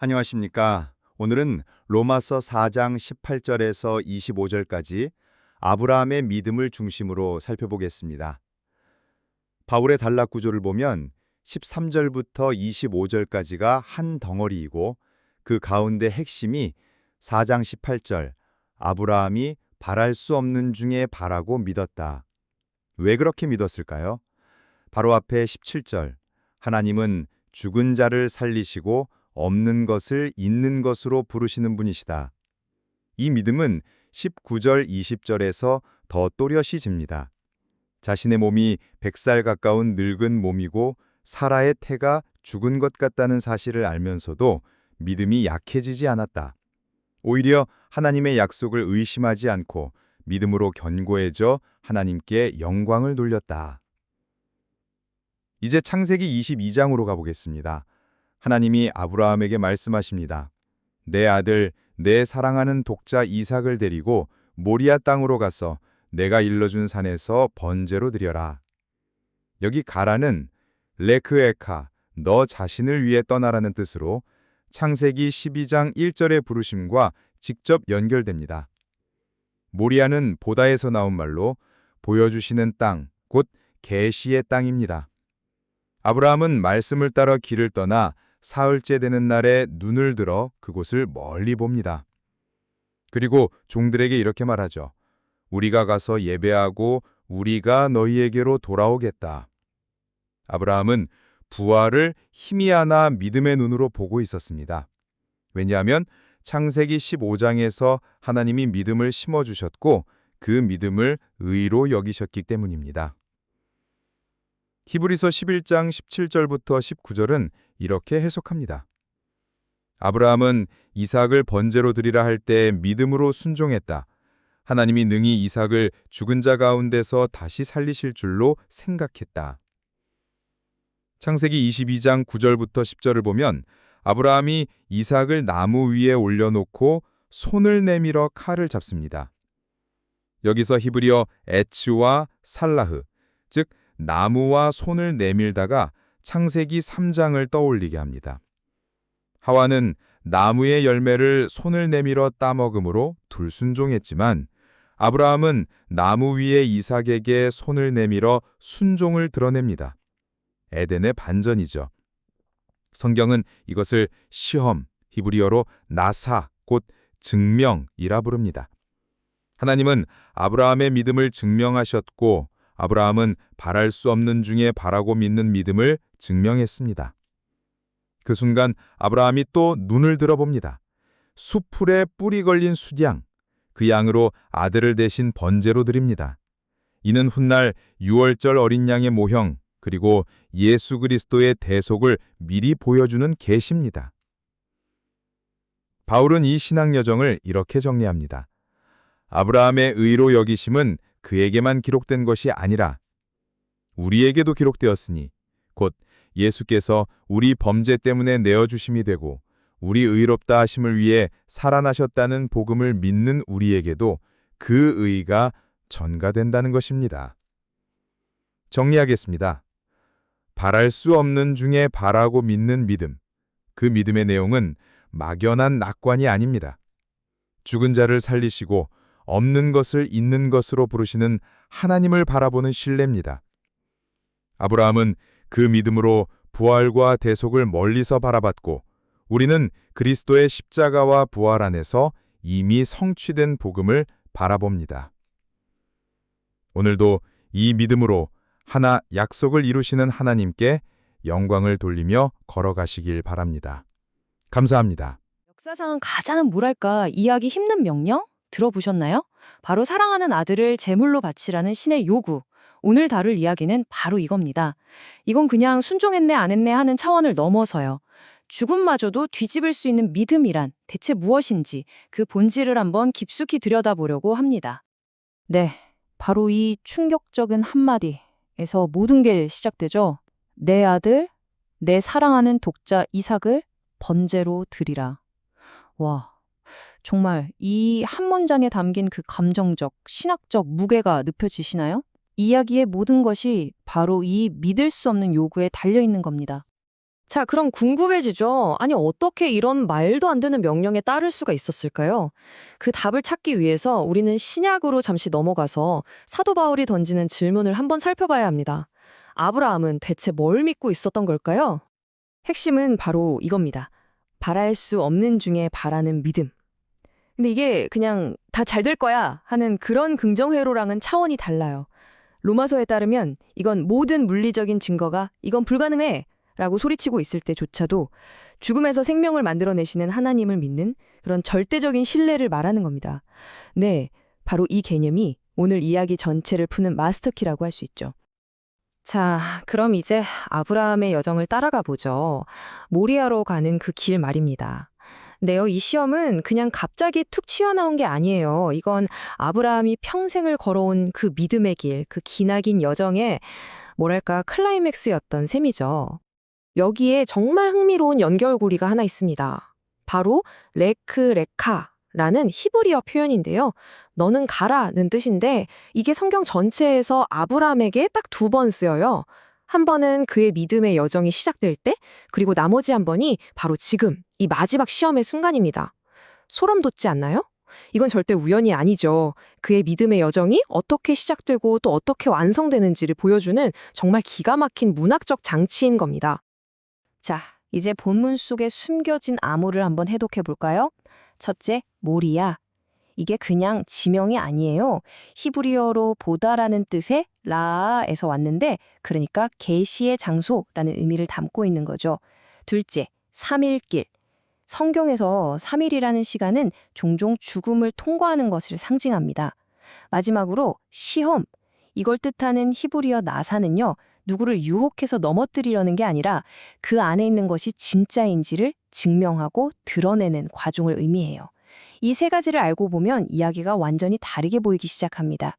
안녕하십니까. 오늘은 로마서 4장 18절에서 25절까지 아브라함의 믿음을 중심으로 살펴보겠습니다. 바울의 단락 구조를 보면 13절부터 25절까지가 한 덩어리이고 그 가운데 핵심이 4장 18절 아브라함이 바랄 수 없는 중에 바라고 믿었다. 왜 그렇게 믿었을까요? 바로 앞에 17절 하나님은 죽은 자를 살리시고 없는 것을 있는 것으로 부르시는 분이시다. 이 믿음은 19절 20절에서 더 또렷이 집니다. 자신의 몸이 100살 가까운 늙은 몸이고 사라의 태가 죽은 것 같다는 사실을 알면서도 믿음이 약해지지 않았다. 오히려 하나님의 약속을 의심하지 않고 믿음으로 견고해져 하나님께 영광을 돌렸다. 이제 창세기 22장으로 가보겠습니다. 하나님이 아브라함에게 말씀하십니다. 내 아들, 내 사랑하는 독자 이삭을 데리고 모리아 땅으로 가서 내가 일러준 산에서 번제로 드려라. 여기 가라는 레크에카, 너 자신을 위해 떠나라는 뜻으로 창세기 12장 1절의 부르심과 직접 연결됩니다. 모리아는 보다에서 나온 말로 보여주시는 땅, 곧 계시의 땅입니다. 아브라함은 말씀을 따라 길을 떠나 사흘째 되는 날에 눈을 들어 그곳을 멀리 봅니다. 그리고 종들에게 이렇게 말하죠. 우리가 가서 예배하고 우리가 너희에게로 돌아오겠다. 아브라함은 부활을 희미하나 믿음의 눈으로 보고 있었습니다. 왜냐하면 창세기 15장에서 하나님이 믿음을 심어주셨고 그 믿음을 의로 여기셨기 때문입니다. 히브리서 11장 17절부터 19절은 이렇게 해석합니다. 아브라함은 이삭을 번제로 드리라 할 때 믿음으로 순종했다. 하나님이 능히 이삭을 죽은 자 가운데서 다시 살리실 줄로 생각했다. 창세기 22장 9절부터 10절을 보면 아브라함이 이삭을 나무 위에 올려놓고 손을 내밀어 칼을 잡습니다. 여기서 히브리어 에츠와 살라흐, 즉 나무와 손을 내밀다가 창세기 3장을 떠올리게 합니다. 하와는 나무의 열매를 손을 내밀어 따먹음으로 둘순종했지만 아브라함은 나무 위에 이삭에게 손을 내밀어 순종을 드러냅니다. 에덴의 반전이죠. 성경은 이것을 시험, 히브리어로 나사, 곧 증명이라 부릅니다. 하나님은 아브라함의 믿음을 증명하셨고 아브라함은 바랄 수 없는 중에 바라고 믿는 믿음을 증명했습니다. 그 순간 아브라함이 또 눈을 들어봅니다. 수풀에 뿌리 걸린 수양, 그 양으로 아들을 대신 번제로 드립니다. 이는 훗날 6월절 어린 양의 모형, 그리고 예수 그리스도의 대속을 미리 보여주는 계시입니다. 바울은 이 신앙 여정을 이렇게 정리합니다. 아브라함의 의로 여기심은 그에게만 기록된 것이 아니라 우리에게도 기록되었으니 곧 예수께서 우리 범죄 때문에 내어주심이 되고 우리 의롭다 하심을 위해 살아나셨다는 복음을 믿는 우리에게도 그 의가 전가된다는 것입니다. 정리하겠습니다. 바랄 수 없는 중에 바라고 믿는 믿음. 그 믿음의 내용은 막연한 낙관이 아닙니다. 죽은 자를 살리시고 없는 것을 있는 것으로 부르시는 하나님을 바라보는 신뢰입니다. 아브라함은 그 믿음으로 부활과 대속을 멀리서 바라봤고 우리는 그리스도의 십자가와 부활 안에서 이미 성취된 복음을 바라봅니다. 오늘도 이 믿음으로 하나 약속을 이루시는 하나님께 영광을 돌리며 걸어가시길 바랍니다. 감사합니다. 역사상 가장 뭐랄까 이해하기 힘든 명령? 들어보셨나요? 바로 사랑하는 아들을 제물로 바치라는 신의 요구. 오늘 다룰 이야기는 바로 이겁니다. 이건 그냥 순종했네 안 했네 하는 차원을 넘어서요. 죽음마저도 뒤집을 수 있는 믿음이란 대체 무엇인지 그 본질을 한번 깊숙이 들여다보려고 합니다. 네, 바로 이 충격적인 한마디에서 모든 게 시작되죠. 내 아들, 내 사랑하는 독자 이삭을 번제로 드리라. 와, 정말 이 한 문장에 담긴 그 감정적, 신학적 무게가 느껴지시나요? 이야기의 모든 것이 바로 이 믿을 수 없는 요구에 달려 있는 겁니다. 자, 그럼 궁금해지죠? 아니, 어떻게 이런 말도 안 되는 명령에 따를 수가 있었을까요? 그 답을 찾기 위해서 우리는 신약으로 잠시 넘어가서 사도 바울이 던지는 질문을 한번 살펴봐야 합니다. 아브라함은 대체 뭘 믿고 있었던 걸까요? 핵심은 바로 이겁니다. 바랄 수 없는 중에 바라는 믿음. 근데 이게 그냥 다 잘 될 거야 하는 그런 긍정회로랑은 차원이 달라요. 로마서에 따르면 이건 모든 물리적인 증거가 이건 불가능해 라고 소리치고 있을 때조차도 죽음에서 생명을 만들어내시는 하나님을 믿는 그런 절대적인 신뢰를 말하는 겁니다. 네, 바로 이 개념이 오늘 이야기 전체를 푸는 마스터키라고 할 수 있죠. 자, 그럼 이제 아브라함의 여정을 따라가 보죠. 모리아로 가는 그 길 말입니다. 네요, 이 시험은 그냥 갑자기 툭 튀어나온 게 아니에요. 이건 아브라함이 평생을 걸어온 그 믿음의 길, 그 기나긴 여정의 뭐랄까 클라이맥스였던 셈이죠. 여기에 정말 흥미로운 연결고리가 하나 있습니다. 바로 레크 레카라는 히브리어 표현인데요. 너는 가라는 뜻인데 이게 성경 전체에서 아브라함에게 딱 두 번 쓰여요. 한 번은 그의 믿음의 여정이 시작될 때, 그리고 나머지 한 번이 바로 지금, 이 마지막 시험의 순간입니다. 소름 돋지 않나요? 이건 절대 우연이 아니죠. 그의 믿음의 여정이 어떻게 시작되고 또 어떻게 완성되는지를 보여주는 정말 기가 막힌 문학적 장치인 겁니다. 자, 이제 본문 속에 숨겨진 암호를 한번 해독해 볼까요? 첫째, 모리아. 이게 그냥 지명이 아니에요. 히브리어로 보다라는 뜻의 라에서 왔는데 그러니까 계시의 장소라는 의미를 담고 있는 거죠. 둘째, 삼일길. 성경에서 3일이라는 시간은 종종 죽음을 통과하는 것을 상징합니다. 마지막으로 시험. 이걸 뜻하는 히브리어 나사는요. 누구를 유혹해서 넘어뜨리려는 게 아니라 그 안에 있는 것이 진짜인지를 증명하고 드러내는 과정을 의미해요. 이 세 가지를 알고 보면 이야기가 완전히 다르게 보이기 시작합니다.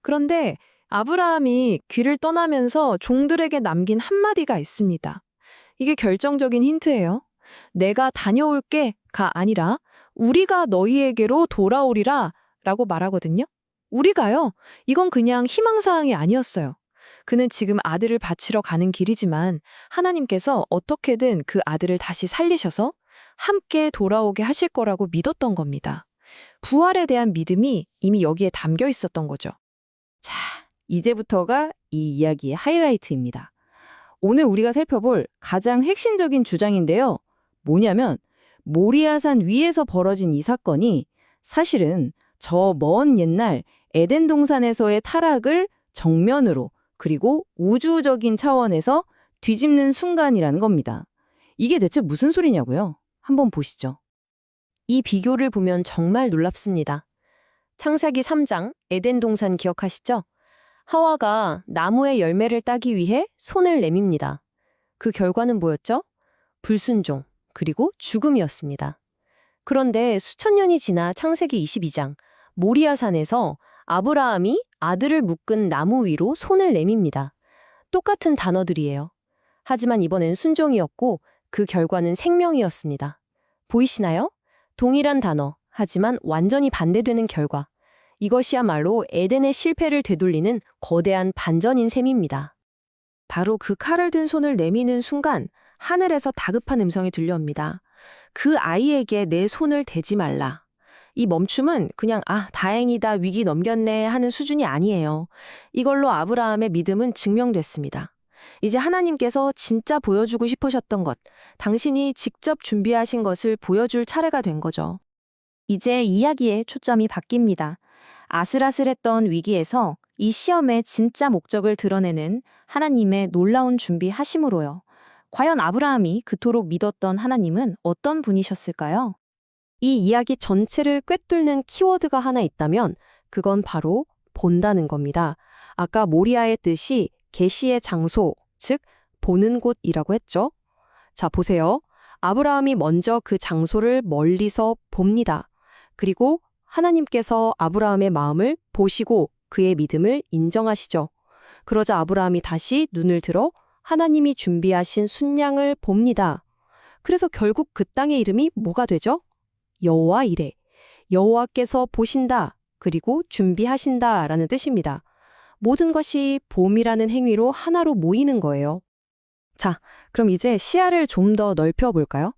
그런데 아브라함이 귀를 떠나면서 종들에게 남긴 한마디가 있습니다. 이게 결정적인 힌트예요. 내가 다녀올게가 아니라 우리가 너희에게로 돌아오리라 라고 말하거든요. 우리가요. 이건 그냥 희망사항이 아니었어요. 그는 지금 아들을 바치러 가는 길이지만 하나님께서 어떻게든 그 아들을 다시 살리셔서 함께 돌아오게 하실 거라고 믿었던 겁니다. 부활에 대한 믿음이 이미 여기에 담겨 있었던 거죠. 자, 이제부터가 이 이야기의 하이라이트입니다. 오늘 우리가 살펴볼 가장 핵심적인 주장인데요. 뭐냐면 모리아산 위에서 벌어진 이 사건이 사실은 저 먼 옛날 에덴 동산에서의 타락을 정면으로 그리고 우주적인 차원에서 뒤집는 순간이라는 겁니다. 이게 대체 무슨 소리냐고요? 한번 보시죠. 이 비교를 보면 정말 놀랍습니다. 창세기 3장 에덴 동산 기억하시죠? 하와가 나무의 열매를 따기 위해 손을 내밉니다. 그 결과는 뭐였죠? 불순종, 그리고 죽음이었습니다. 그런데 수천 년이 지나 창세기 22장 모리아산에서 아브라함이 아들을 묶은 나무 위로 손을 내밉니다. 똑같은 단어들이에요. 하지만 이번엔 순종이었고 그 결과는 생명이었습니다. 보이시나요? 동일한 단어, 하지만 완전히 반대되는 결과. 이것이야말로 에덴의 실패를 되돌리는 거대한 반전인 셈입니다. 바로 그 칼을 든 손을 내미는 순간 하늘에서 다급한 음성이 들려옵니다. 그 아이에게 내 손을 대지 말라. 이 멈춤은 그냥 아 다행이다 위기 넘겼네 하는 수준이 아니에요. 이걸로 아브라함의 믿음은 증명됐습니다. 이제 하나님께서 진짜 보여주고 싶으셨던 것, 당신이 직접 준비하신 것을 보여줄 차례가 된 거죠. 이제 이야기의 초점이 바뀝니다. 아슬아슬했던 위기에서 이 시험의 진짜 목적을 드러내는 하나님의 놀라운 준비하심으로요. 과연 아브라함이 그토록 믿었던 하나님은 어떤 분이셨을까요? 이 이야기 전체를 꿰뚫는 키워드가 하나 있다면 그건 바로 본다는 겁니다. 아까 모리아의 뜻이 계시의 장소, 즉 보는 곳이라고 했죠. 자, 보세요. 아브라함이 먼저 그 장소를 멀리서 봅니다. 그리고 하나님께서 아브라함의 마음을 보시고 그의 믿음을 인정하시죠. 그러자 아브라함이 다시 눈을 들어 하나님이 준비하신 순양을 봅니다. 그래서 결국 그 땅의 이름이 뭐가 되죠? 여호와 이래. 여호와께서 보신다. 그리고 준비하신다 라는 뜻입니다. 모든 것이 봄이라는 행위로 하나로 모이는 거예요. 자, 그럼 이제 시야를 좀 더 넓혀볼까요?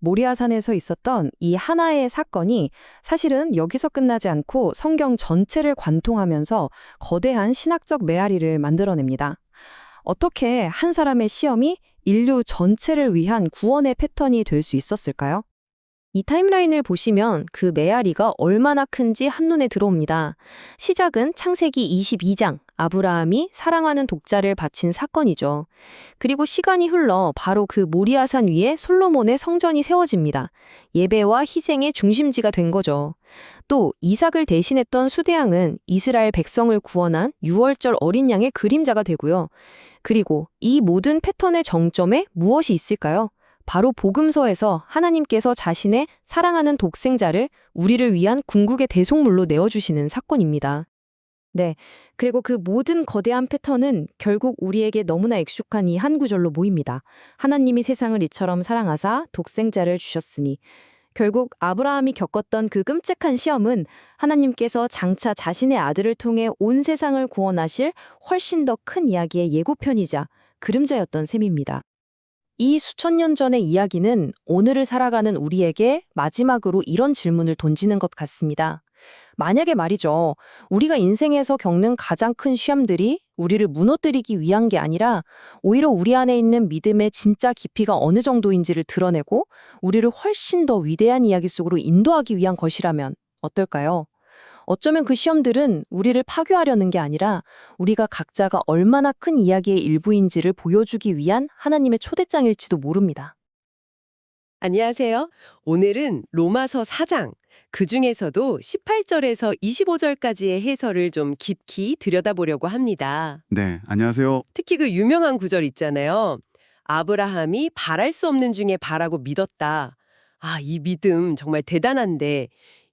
모리아산에서 있었던 이 하나의 사건이 사실은 여기서 끝나지 않고 성경 전체를 관통하면서 거대한 신학적 메아리를 만들어냅니다. 어떻게 한 사람의 시험이 인류 전체를 위한 구원의 패턴이 될 수 있었을까요? 이 타임라인을 보시면 그 메아리가 얼마나 큰지 한눈에 들어옵니다. 시작은 창세기 22장, 아브라함이 사랑하는 독자를 바친 사건이죠. 그리고 시간이 흘러 바로 그 모리아산 위에 솔로몬의 성전이 세워집니다. 예배와 희생의 중심지가 된 거죠. 또 이삭을 대신했던 수대양은 이스라엘 백성을 구원한 6월절 어린 양의 그림자가 되고요. 그리고 이 모든 패턴의 정점에 무엇이 있을까요? 바로 복음서에서 하나님께서 자신의 사랑하는 독생자를 우리를 위한 궁극의 대속물로 내어주시는 사건입니다. 네. 그리고 그 모든 거대한 패턴은 결국 우리에게 너무나 익숙한 이 한 구절로 모입니다. 하나님이 세상을 이처럼 사랑하사 독생자를 주셨으니. 결국 아브라함이 겪었던 그 끔찍한 시험은 하나님께서 장차 자신의 아들을 통해 온 세상을 구원하실 훨씬 더 큰 이야기의 예고편이자 그림자였던 셈입니다. 이 수천 년 전의 이야기는 오늘을 살아가는 우리에게 마지막으로 이런 질문을 던지는 것 같습니다. 만약에 말이죠. 우리가 인생에서 겪는 가장 큰 시험들이 우리를 무너뜨리기 위한 게 아니라 오히려 우리 안에 있는 믿음의 진짜 깊이가 어느 정도인지를 드러내고 우리를 훨씬 더 위대한 이야기 속으로 인도하기 위한 것이라면 어떨까요? 어쩌면 그 시험들은 우리를 파괴하려는 게 아니라 우리가 각자가 얼마나 큰 이야기의 일부인지를 보여주기 위한 하나님의 초대장일지도 모릅니다. 안녕하세요. 오늘은 로마서 4장, 그 중에서도 18절에서 25절까지의 해설을 좀 깊이 들여다보려고 합니다. 네, 안녕하세요. 특히 그 유명한 구절 있잖아요. 아브라함이 바랄 수 없는 중에 바라고 믿었다. 아, 이 믿음 정말 대단한데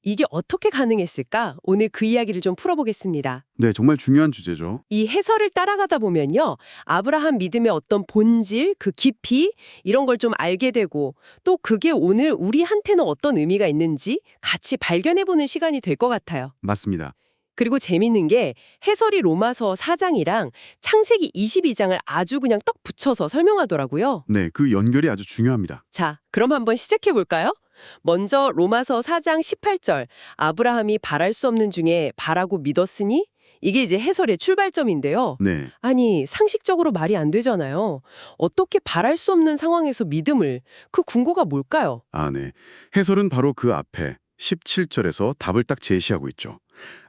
이게 어떻게 가능했을까? 오늘 그 이야기를 좀 풀어보겠습니다. 네, 정말 중요한 주제죠. 이 해설을 따라가다 보면요. 아브라함 믿음의 어떤 본질, 그 깊이 이런 걸 좀 알게 되고 또 그게 오늘 우리한테는 어떤 의미가 있는지 같이 발견해보는 시간이 될 것 같아요. 맞습니다. 그리고 재밌는 게 해설이 로마서 4장이랑 창세기 22장을 아주 그냥 떡 붙여서 설명하더라고요. 네, 그 연결이 아주 중요합니다. 자, 그럼 한번 시작해 볼까요? 먼저 로마서 4장 18절 아브라함이 바랄 수 없는 중에 바라고 믿었으니 이게 이제 해설의 출발점인데요. 네, 아니, 상식적으로 말이 안 되잖아요. 어떻게 바랄 수 없는 상황에서 믿음을, 그 궁고가 뭘까요? 아, 네. 해설은 바로 그 앞에 17절에서 답을 딱 제시하고 있죠.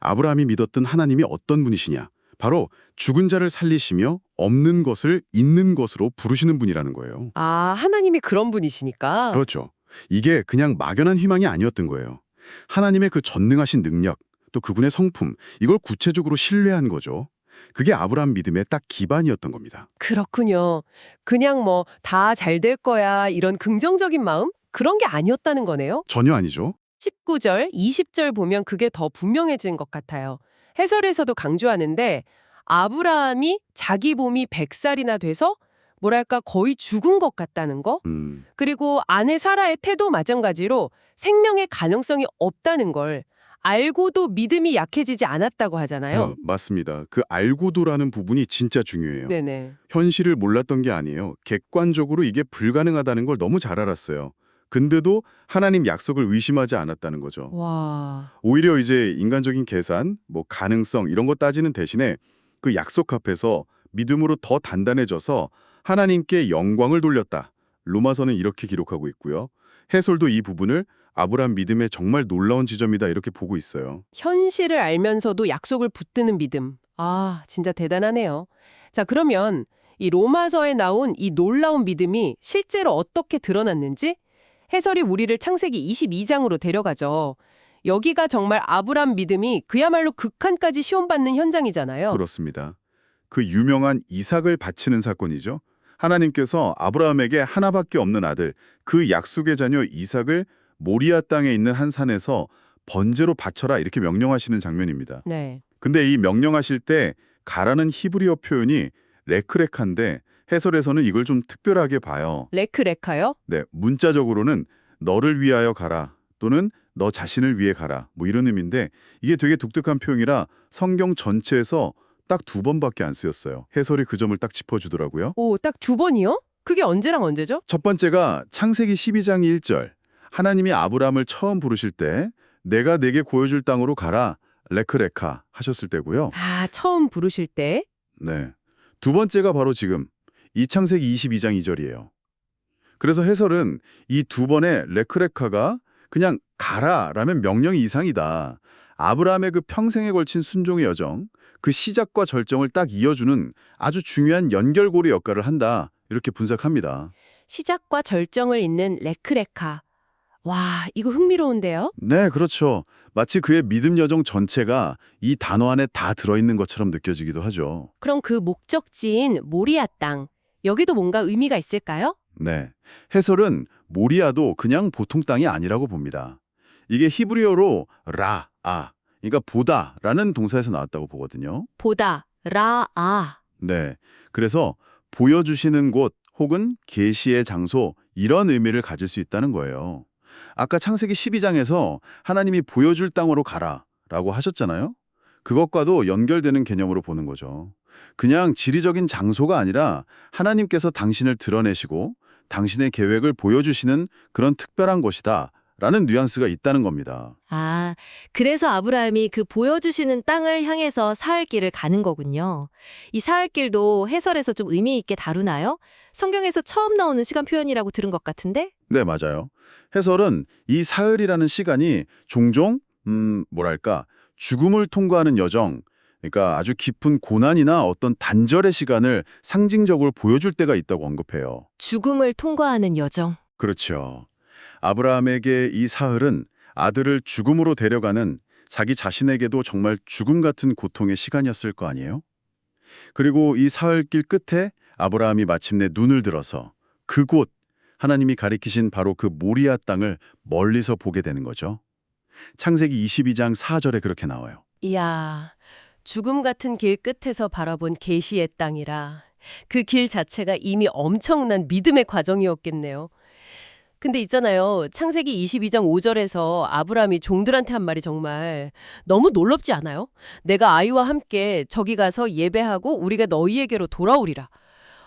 아브라함이 믿었던 하나님이 어떤 분이시냐? 바로 죽은 자를 살리시며 없는 것을 있는 것으로 부르시는 분이라는 거예요. 아, 하나님이 그런 분이시니까. 그렇죠. 이게 그냥 막연한 희망이 아니었던 거예요. 하나님의 그 전능하신 능력, 또 그분의 성품, 이걸 구체적으로 신뢰한 거죠. 그게 아브라함 믿음의 딱 기반이었던 겁니다. 그렇군요. 그냥 뭐 다 잘 될 거야 이런 긍정적인 마음? 그런 게 아니었다는 거네요. 전혀 아니죠. 19절, 20절 보면 그게 더 분명해진 것 같아요. 해설에서도 강조하는데 아브라함이 자기 몸이 100살이나 돼서 뭐랄까 거의 죽은 것 같다는 거? 음, 그리고 아내 사라의 태도 마찬가지로 생명의 가능성이 없다는 걸 알고도 믿음이 약해지지 않았다고 하잖아요. 어, 맞습니다. 그 알고도라는 부분이 진짜 중요해요. 네네. 현실을 몰랐던 게 아니에요. 객관적으로 이게 불가능하다는 걸 너무 잘 알았어요. 근데도 하나님 약속을 의심하지 않았다는 거죠. 와. 오히려 이제 인간적인 계산, 뭐 가능성 이런 거 따지는 대신에 그 약속 앞에서 믿음으로 더 단단해져서 하나님께 영광을 돌렸다. 로마서는 이렇게 기록하고 있고요. 해설도 이 부분을 아브라함 믿음의 정말 놀라운 지점이다 이렇게 보고 있어요. 현실을 알면서도 약속을 붙드는 믿음. 아, 진짜 대단하네요. 자, 그러면 이 로마서에 나온 이 놀라운 믿음이 실제로 어떻게 드러났는지 해설이 우리를 창세기 22장으로 데려가죠. 여기가 정말 아브람 믿음이 그야말로 극한까지 시험받는 현장이잖아요. 그렇습니다. 그 유명한 이삭을 바치는 사건이죠. 하나님께서 아브라함에게 하나밖에 없는 아들, 그 약속의 자녀 이삭을 모리아 땅에 있는 한 산에서 번제로 바쳐라 이렇게 명령하시는 장면입니다. 네. 근데 이 명령하실 때 가라는 히브리어 표현이 레크레카인데 해설에서는 이걸 좀 특별하게 봐요. 레크레카요? 네, 문자적으로는 너를 위하여 가라 또는 너 자신을 위해 가라 뭐 이런 의미인데 이게 되게 독특한 표현이라 성경 전체에서 딱 두 번밖에 안 쓰였어요. 해설이 그 점을 딱 짚어주더라고요. 오, 딱 두 번이요? 그게 언제랑 언제죠? 첫 번째가 창세기 12장 1절. 하나님이 아브라함을 처음 부르실 때 내가 내게 보여줄 땅으로 가라 레크레카 하셨을 때고요. 아, 처음 부르실 때? 네. 두 번째가 바로 지금 이 창세기 22장 2절이에요. 그래서 해설은 이 두 번의 레크레카가 그냥 가라라면 명령 이상이다. 아브라함의 그 평생에 걸친 순종의 여정, 그 시작과 절정을 딱 이어주는 아주 중요한 연결고리 역할을 한다. 이렇게 분석합니다. 시작과 절정을 잇는 레크레카. 와, 이거 흥미로운데요? 네, 그렇죠. 마치 그의 믿음 여정 전체가 이 단어 안에 다 들어있는 것처럼 느껴지기도 하죠. 그럼 그 목적지인 모리아 땅. 여기도 뭔가 의미가 있을까요? 네. 해설은 모리아도 그냥 보통 땅이 아니라고 봅니다. 이게 히브리어로 라, 아, 그러니까 보다라는 동사에서 나왔다고 보거든요. 보다, 라, 아. 네. 그래서 보여주시는 곳 혹은 계시의 장소 이런 의미를 가질 수 있다는 거예요. 아까 창세기 12장에서 하나님이 보여줄 땅으로 가라 라고 하셨잖아요. 그것과도 연결되는 개념으로 보는 거죠. 그냥 지리적인 장소가 아니라 하나님께서 당신을 드러내시고 당신의 계획을 보여주시는 그런 특별한 곳이다 라는 뉘앙스가 있다는 겁니다. 아, 그래서 아브라함이 그 보여주시는 땅을 향해서 사흘길을 가는 거군요. 이 사흘길도 해설에서 좀 의미 있게 다루나요? 성경에서 처음 나오는 시간 표현이라고 들은 것 같은데? 네, 맞아요. 해설은 이 사흘이라는 시간이 종종 음, 뭐랄까 죽음을 통과하는 여정, 그러니까 아주 깊은 고난이나 어떤 단절의 시간을 상징적으로 보여줄 때가 있다고 언급해요. 죽음을 통과하는 여정. 그렇죠. 아브라함에게 이 사흘은 아들을 죽음으로 데려가는 자기 자신에게도 정말 죽음 같은 고통의 시간이었을 거 아니에요? 그리고 이 사흘길 끝에 아브라함이 마침내 눈을 들어서 그곳 하나님이 가리키신 바로 그 모리아 땅을 멀리서 보게 되는 거죠. 창세기 22장 4절에 그렇게 나와요. 이야, 죽음 같은 길 끝에서 바라본 계시의 땅이라 그 길 자체가 이미 엄청난 믿음의 과정이었겠네요. 근데 있잖아요. 창세기 22장 5절에서 아브라함이 종들한테 한 말이 정말 너무 놀랍지 않아요? 내가 아이와 함께 저기 가서 예배하고 우리가 너희에게로 돌아오리라.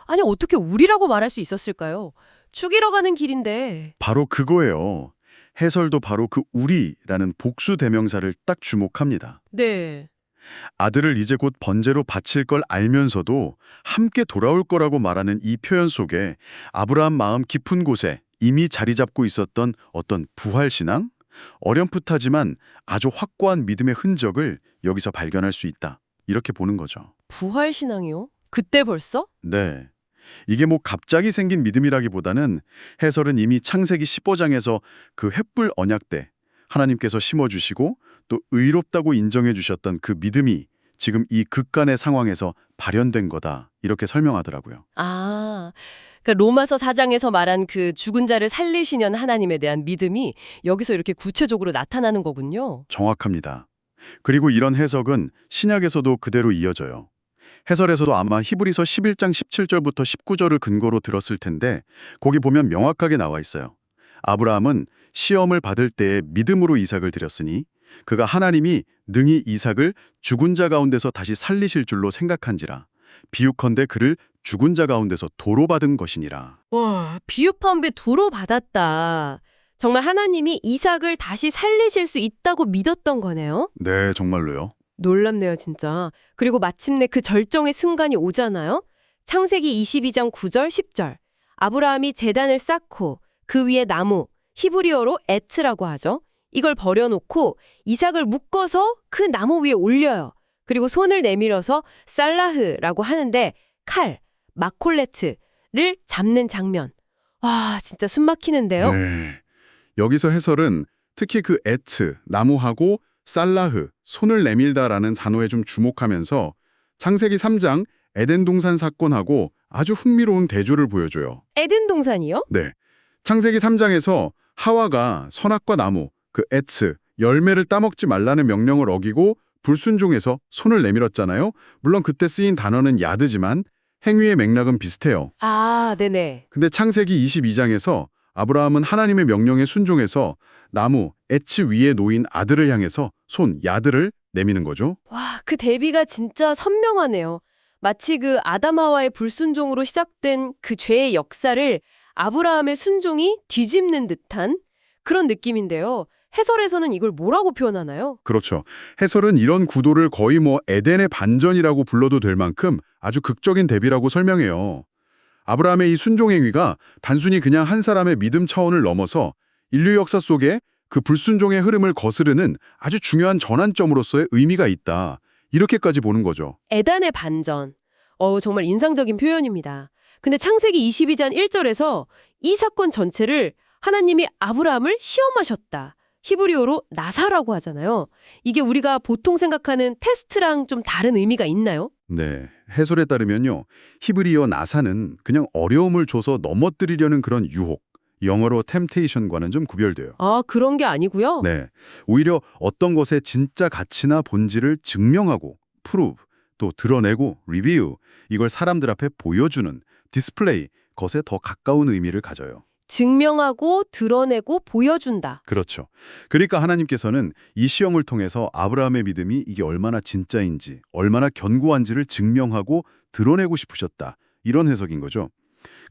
아니 어떻게 우리라고 말할 수 있었을까요? 죽이러 가는 길인데. 바로 그거예요. 해설도 바로 그 우리라는 복수 대명사를 딱 주목합니다. 네. 아들을 이제 곧 번제로 바칠 걸 알면서도 함께 돌아올 거라고 말하는 이 표현 속에 아브라함 마음 깊은 곳에 이미 자리 잡고 있었던 어떤 부활신앙? 어렴풋하지만 아주 확고한 믿음의 흔적을 여기서 발견할 수 있다. 이렇게 보는 거죠. 부활 신앙이요? 그때 벌써? 네. 이게 뭐 갑자기 생긴 믿음이라기보다는 해설은 이미 창세기 15장에서 그 횃불 언약 때 하나님께서 심어주시고 또 의롭다고 인정해 주셨던 그 믿음이 지금 이 극간의 상황에서 발현된 거다 이렇게 설명하더라고요. 아, 그러니까 로마서 4장에서 말한 그 죽은 자를 살리시는 하나님에 대한 믿음이 여기서 이렇게 구체적으로 나타나는 거군요. 정확합니다. 그리고 이런 해석은 신약에서도 그대로 이어져요. 해설에서도 아마 히브리서 11장 17절부터 19절을 근거로 들었을 텐데 거기 보면 명확하게 나와 있어요. 아브라함은 시험을 받을 때에 믿음으로 이삭을 드렸으니 그가 하나님이 능히 이삭을 죽은 자 가운데서 다시 살리실 줄로 생각한지라 비유컨대 그를 죽은 자 가운데서 도로 받은 것이니라. 와, 비유파음배 도로 받았다. 정말 하나님이 이삭을 다시 살리실 수 있다고 믿었던 거네요. 네, 정말로요. 놀랍네요, 진짜. 그리고 마침내 그 절정의 순간이 오잖아요. 창세기 22장 9절, 10절. 아브라함이 재단을 쌓고 그 위에 나무, 히브리어로 에트라고 하죠. 이걸 버려놓고 이삭을 묶어서 그 나무 위에 올려요. 그리고 손을 내밀어서 살라흐라고 하는데 칼, 마콜레트를 잡는 장면. 와, 진짜 숨 막히는데요. 네. 여기서 해설은 특히 그 에트, 나무하고 살라흐, 손을 내밀다라는 단어에 좀 주목하면서 창세기 3장 에덴 동산 사건하고 아주 흥미로운 대조를 보여줘요. 에덴 동산이요? 네. 창세기 3장에서 하와가 선악과 나무, 그 에츠, 열매를 따먹지 말라는 명령을 어기고 불순종해서 손을 내밀었잖아요. 물론 그때 쓰인 단어는 야드지만 행위의 맥락은 비슷해요. 아, 네네. 근데 창세기 22장에서 아브라함은 하나님의 명령에 순종해서 나무, 에츠 위에 놓인 아들을 향해서 손, 야드를 내미는 거죠. 와, 그 대비가 진짜 선명하네요. 마치 그 아담하와의 불순종으로 시작된 그 죄의 역사를 아브라함의 순종이 뒤집는 듯한 그런 느낌인데요. 해설에서는 이걸 뭐라고 표현하나요? 그렇죠. 해설은 이런 구도를 거의 뭐 에덴의 반전이라고 불러도 될 만큼 아주 극적인 대비라고 설명해요. 아브라함의 이 순종 행위가 단순히 그냥 한 사람의 믿음 차원을 넘어서 인류 역사 속에 그 불순종의 흐름을 거스르는 아주 중요한 전환점으로서의 의미가 있다. 이렇게까지 보는 거죠. 에단의 반전. 어 정말 인상적인 표현입니다. 근데 창세기 22장 1절에서 이 사건 전체를 하나님이 아브라함을 시험하셨다. 히브리어로 나사라고 하잖아요. 이게 우리가 보통 생각하는 테스트랑 좀 다른 의미가 있나요? 네, 해설에 따르면요. 히브리어 나사는 그냥 어려움을 줘서 넘어뜨리려는 그런 유혹, 영어로 temptation과는 좀 구별돼요. 아, 그런 게 아니고요. 네, 오히려 어떤 것의 진짜 가치나 본질을 증명하고, prove, 또 드러내고, review, 이걸 사람들 앞에 보여주는 디스플레이, 것에 더 가까운 의미를 가져요. 증명하고 드러내고 보여준다. 그렇죠. 그러니까 하나님께서는 이 시험을 통해서 아브라함의 믿음이 이게 얼마나 진짜인지, 얼마나 견고한지를 증명하고 드러내고 싶으셨다. 이런 해석인 거죠.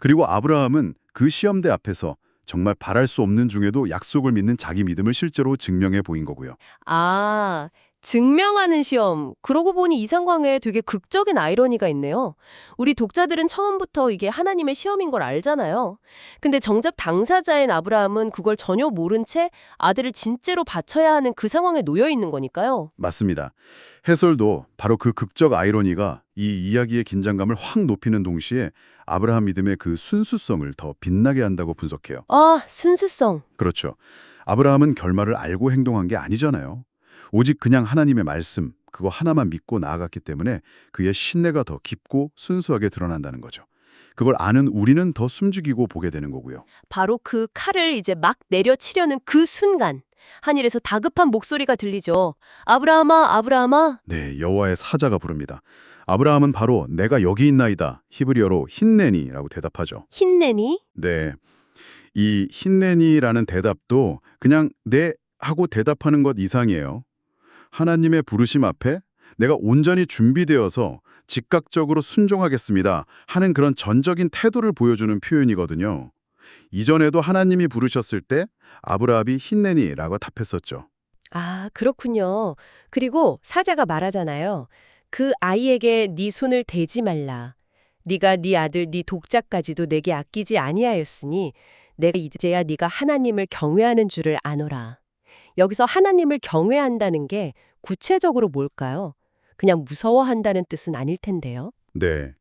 그리고 아브라함은 그 시험대 앞에서 정말 바랄 수 없는 중에도 약속을 믿는 자기 믿음을 실제로 증명해 보인 거고요. 아, 증명하는 시험. 그러고 보니 이 상황에 되게 극적인 아이러니가 있네요. 우리 독자들은 처음부터 이게 하나님의 시험인 걸 알잖아요. 근데 정작 당사자인 아브라함은 그걸 전혀 모른 채 아들을 진짜로 바쳐야 하는 그 상황에 놓여 있는 거니까요. 맞습니다. 해설도 바로 그 극적 아이러니가 이 이야기의 긴장감을 확 높이는 동시에 아브라함 믿음의 그 순수성을 더 빛나게 한다고 분석해요. 아, 순수성. 그렇죠. 아브라함은 결말을 알고 행동한 게 아니잖아요. 오직 그냥 하나님의 말씀, 그거 하나만 믿고 나아갔기 때문에 그의 신뢰가 더 깊고 순수하게 드러난다는 거죠. 그걸 아는 우리는 더 숨죽이고 보게 되는 거고요. 바로 그 칼을 이제 막 내려치려는 그 순간 하늘에서 다급한 목소리가 들리죠. 아브라함아, 아브라함아. 네, 여호와의 사자가 부릅니다. 아브라함은 바로 내가 여기 있나이다. 히브리어로 힌네니라고 대답하죠. 힘내니? 네. 이 힌네니라는 대답도 그냥 네 하고 대답하는 것 이상이에요. 하나님의 부르심 앞에 내가 온전히 준비되어서 즉각적으로 순종하겠습니다 하는 그런 전적인 태도를 보여주는 표현이거든요. 이전에도 하나님이 부르셨을 때 아브라함이 힌네니라고 답했었죠. 아, 그렇군요. 그리고 사자가 말하잖아요. 그 아이에게 네 손을 대지 말라. 네가 네 아들 네 독자까지도 내게 아끼지 아니하였으니 내가 이제야 네가 하나님을 경외하는 줄을 아노라. 여기서 하나님을 경외한다는 게 구체적으로 뭘까요? 그냥 무서워한다는 뜻은 아닐 텐데요. 네.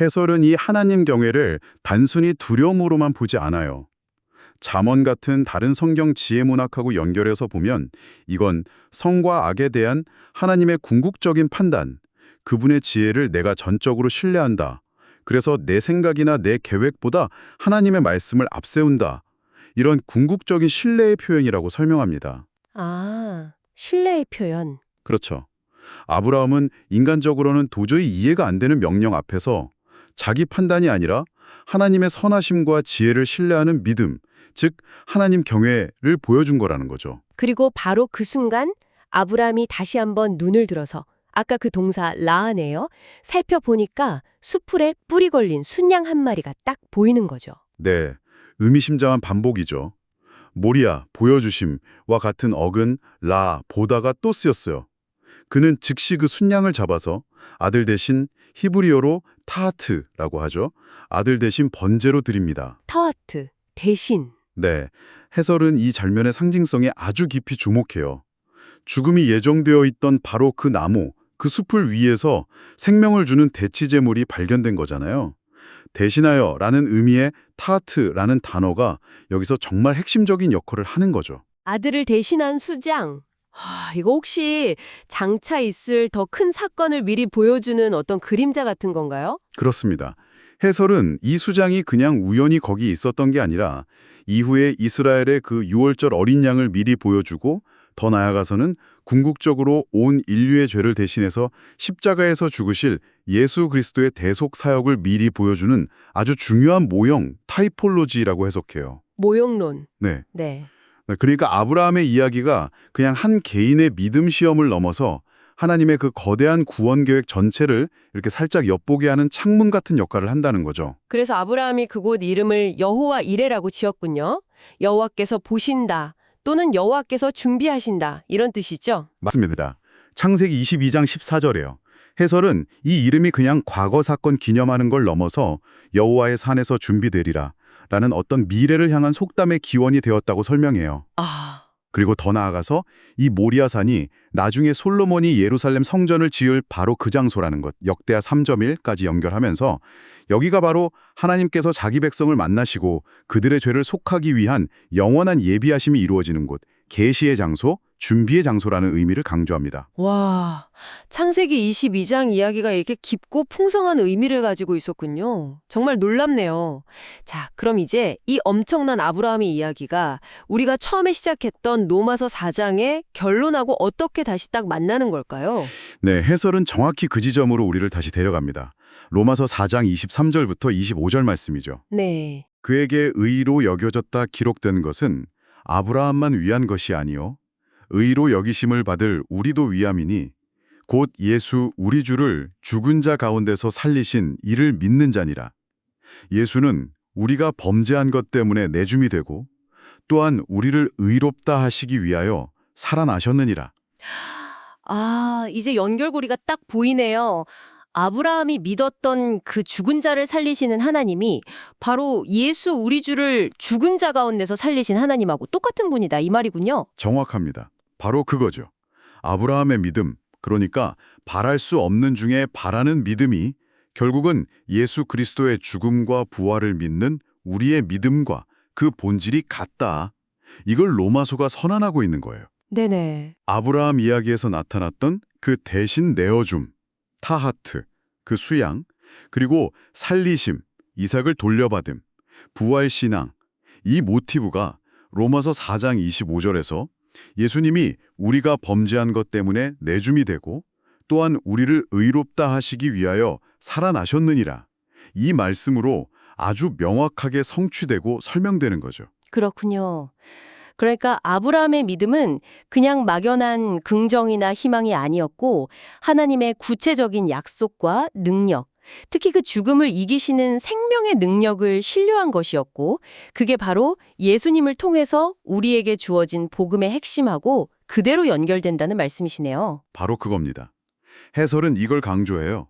해설은 이 하나님 경외를 단순히 두려움으로만 보지 않아요. 잠언 같은 다른 성경 지혜 문학하고 연결해서 보면 이건 성과 악에 대한 하나님의 궁극적인 판단, 그분의 지혜를 내가 전적으로 신뢰한다. 그래서 내 생각이나 내 계획보다 하나님의 말씀을 앞세운다. 이런 궁극적인 신뢰의 표현이라고 설명합니다. 아, 신뢰의 표현. 그렇죠. 아브라함은 인간적으로는 도저히 이해가 안 되는 명령 앞에서 자기 판단이 아니라 하나님의 선하심과 지혜를 신뢰하는 믿음, 즉 하나님 경외를 보여준 거라는 거죠. 그리고 바로 그 순간 아브라함이 다시 한번 눈을 들어서 아까 그 동사 라하네요. 살펴보니까 수풀에 뿔이 걸린 순양 한 마리가 딱 보이는 거죠. 네, 의미심장한 반복이죠. 모리아, 보여주심과 같은 어근 라, 보다가 또 쓰였어요. 그는 즉시 그 순양을 잡아서 아들 대신 히브리어로 타하트라고 하죠. 아들 대신 번제로 드립니다. 타와트, 대신. 네, 해설은 이 장면의 상징성에 아주 깊이 주목해요. 죽음이 예정되어 있던 바로 그 나무, 그 숲을 위에서 생명을 주는 대치 제물이 발견된 거잖아요. 대신하여 라는 의미의 타트라는 단어가 여기서 정말 핵심적인 역할을 하는 거죠. 아들을 대신한 수장. 하, 이거 혹시 장차 있을 더 큰 사건을 미리 보여주는 어떤 그림자 같은 건가요? 그렇습니다. 해설은 이 수장이 그냥 우연히 거기 있었던 게 아니라 이후에 이스라엘의 그 유월절 어린 양을 미리 보여주고 더 나아가서는 궁극적으로 온 인류의 죄를 대신해서 십자가에서 죽으실 예수 그리스도의 대속 사역을 미리 보여주는 아주 중요한 모형, 타이폴로지라고 해석해요. 모형론. 네. 네. 네, 그러니까 아브라함의 이야기가 그냥 한 개인의 믿음 시험을 넘어서 하나님의 그 거대한 구원 계획 전체를 이렇게 살짝 엿보게 하는 창문 같은 역할을 한다는 거죠. 그래서 아브라함이 그곳 이름을 여호와 이레라고 지었군요. 여호와께서 보신다 또는 여호와께서 준비하신다 이런 뜻이죠. 맞습니다. 창세기 22장 14절에요. 해설은 이 이름이 그냥 과거 사건 기념하는 걸 넘어서 여호와의 산에서 준비되리라 라는 어떤 미래를 향한 속담의 기원이 되었다고 설명해요. 아, 그리고 더 나아가서 이 모리아산이 나중에 솔로몬이 예루살렘 성전을 지을 바로 그 장소라는 것 역대하 3.1까지 연결하면서 여기가 바로 하나님께서 자기 백성을 만나시고 그들의 죄를 속하기 위한 영원한 예비하심이 이루어지는 곳 계시의 장소, 준비의 장소라는 의미를 강조합니다. 와, 창세기 22장 이야기가 이렇게 깊고 풍성한 의미를 가지고 있었군요. 정말 놀랍네요. 자, 그럼 이제 이 엄청난 아브라함의 이야기가 우리가 처음에 시작했던 로마서 4장의 결론하고 어떻게 다시 딱 만나는 걸까요? 네, 해설은 정확히 그 지점으로 우리를 다시 데려갑니다. 로마서 4장 23절부터 25절 말씀이죠. 네. 그에게 의로 여겨졌다 기록된 것은 아브라함만 위한 것이 아니요 의로 여기심을 받을 우리도 위함이니 곧 예수 우리 주를 죽은 자 가운데서 살리신 이를 믿는 자니라. 예수는 우리가 범죄한 것 때문에 내줌이 되고 또한 우리를 의롭다 하시기 위하여 살아나셨느니라. 아, 이제 연결고리가 딱 보이네요. 아브라함이 믿었던 그 죽은 자를 살리시는 하나님이 바로 예수 우리 주를 죽은 자 가운데서 살리신 하나님하고 똑같은 분이다 이 말이군요. 정확합니다. 바로 그거죠. 아브라함의 믿음, 그러니까 바랄 수 없는 중에 바라는 믿음이 결국은 예수 그리스도의 죽음과 부활을 믿는 우리의 믿음과 그 본질이 같다. 이걸 로마서가 선언하고 있는 거예요. 네네. 아브라함 이야기에서 나타났던 그 대신 내어줌, 타하트, 그 수양, 그리고 살리심, 이삭을 돌려받음, 부활신앙, 이 모티브가 로마서 4장 25절에서 예수님이 우리가 범죄한 것 때문에 내줌이 되고 또한 우리를 의롭다 하시기 위하여 살아나셨느니라. 이 말씀으로 아주 명확하게 성취되고 설명되는 거죠. 그렇군요. 그러니까 아브라함의 믿음은 그냥 막연한 긍정이나 희망이 아니었고 하나님의 구체적인 약속과 능력, 특히 그 죽음을 이기시는 생명의 능력을 신뢰한 것이었고 그게 바로 예수님을 통해서 우리에게 주어진 복음의 핵심하고 그대로 연결된다는 말씀이시네요. 바로 그겁니다. 해설은 이걸 강조해요.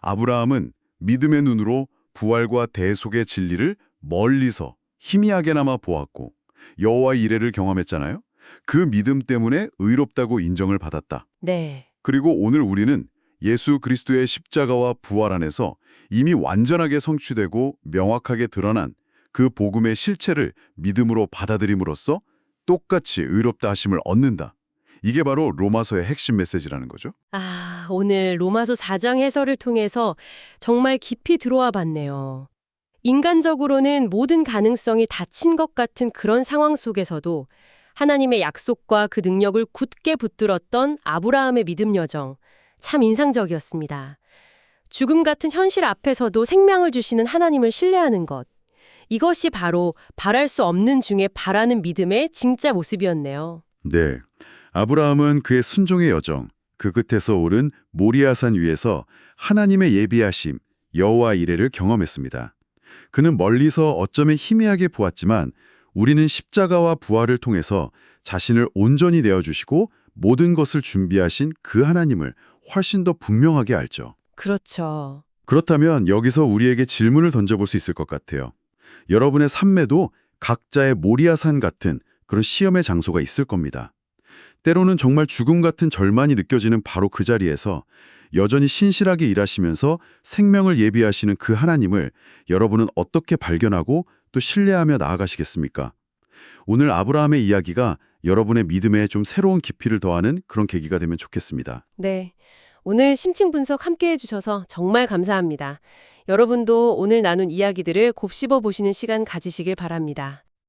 아브라함은 믿음의 눈으로 부활과 대속의 진리를 멀리서 희미하게나마 보았고 여호와 이레를 경험했잖아요. 그 믿음 때문에 의롭다고 인정을 받았다. 네. 그리고 오늘 우리는 예수 그리스도의 십자가와 부활 안에서 이미 완전하게 성취되고 명확하게 드러난 그 복음의 실체를 믿음으로 받아들임으로써 똑같이 의롭다 하심을 얻는다. 이게 바로 로마서의 핵심 메시지라는 거죠. 아, 오늘 로마서 4장 해설을 통해서 정말 깊이 들어와 봤네요. 인간적으로는 모든 가능성이 닫힌 것 같은 그런 상황 속에서도 하나님의 약속과 그 능력을 굳게 붙들었던 아브라함의 믿음 여정, 참 인상적이었습니다. 죽음 같은 현실 앞에서도 생명을 주시는 하나님을 신뢰하는 것. 이것이 바로 바랄 수 없는 중에 바라는 믿음의 진짜 모습이었네요. 네. 아브라함은 그의 순종의 여정, 그 끝에서 오른 모리아산 위에서 하나님의 예비하심, 여호와 이레를 경험했습니다. 그는 멀리서 어쩌면 희미하게 보았지만 우리는 십자가와 부활을 통해서 자신을 온전히 내어주시고 모든 것을 준비하신 그 하나님을 훨씬 더 분명하게 알죠. 그렇죠. 그렇다면 여기서 우리에게 질문을 던져볼 수 있을 것 같아요. 여러분의 삶에도 각자의 모리아산 같은 그런 시험의 장소가 있을 겁니다. 때로는 정말 죽음 같은 절만이 느껴지는 바로 그 자리에서 여전히 신실하게 일하시면서 생명을 예비하시는 그 하나님을 여러분은 어떻게 발견하고 또 신뢰하며 나아가시겠습니까? 오늘 아브라함의 이야기가 여러분의 믿음에 좀 새로운 깊이를 더하는 그런 계기가 되면 좋겠습니다. 네. 오늘 심층 분석 함께 해주셔서 정말 감사합니다. 여러분도 오늘 나눈 이야기들을 곱씹어 보시는 시간 가지시길 바랍니다.